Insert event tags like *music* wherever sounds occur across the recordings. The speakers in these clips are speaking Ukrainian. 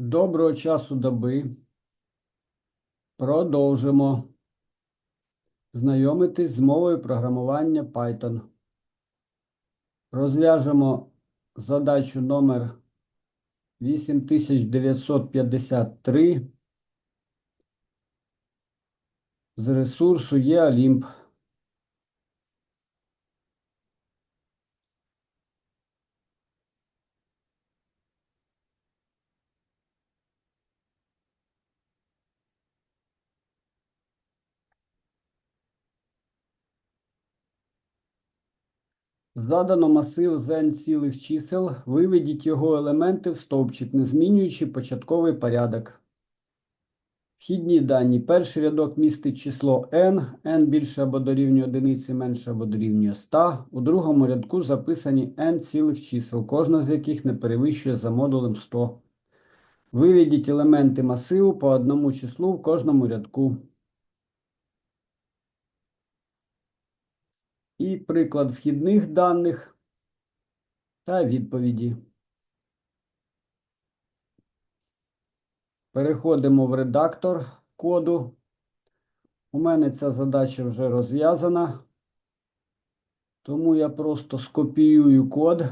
Доброго часу доби. Продовжимо знайомитись з мовою програмування Python. Розв'яжемо задачу номер 8953 з ресурсу eOlimp. Задано масив з n цілих чисел, виведіть його елементи в стовпчик, не змінюючи початковий порядок. Вхідні дані. Перший рядок містить число n, n більше або дорівнює одиниці, менше або дорівнює 100. У другому рядку записані n цілих чисел, кожна з яких не перевищує за модулем 100. Виведіть елементи масиву по одному числу в кожному рядку. І приклад вхідних даних та відповіді. Переходимо в редактор коду. У мене ця задача вже розв'язана, тому я просто скопіюю код.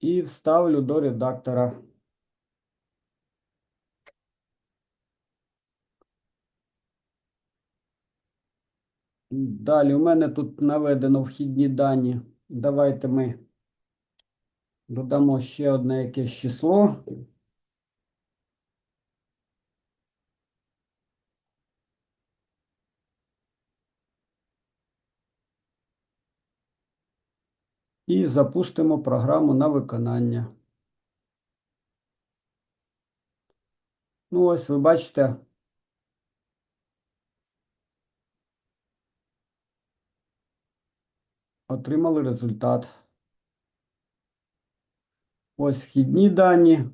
І вставлю до редактора. Далі у мене тут наведено вхідні дані. Давайте ми додамо ще одне якесь число. І запустимо програму на виконання. Ну, ось ви бачите. Отримали результат. Ось вхідні дані.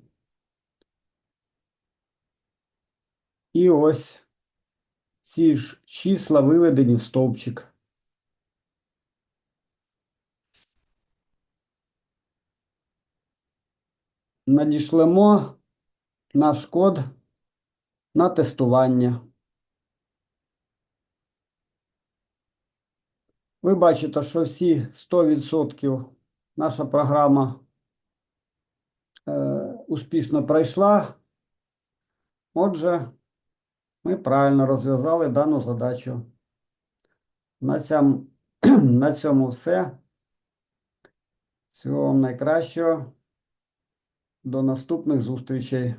І ось ці ж числа виведені в стовпчик. Надішлемо наш код на тестування. Ви бачите, що всі 100% наша програма е, успішно пройшла. Отже, ми правильно розв'язали дану задачу. На цьому, *clears throat* на цьому все. Всього вам найкращого. До наступних зустрічей.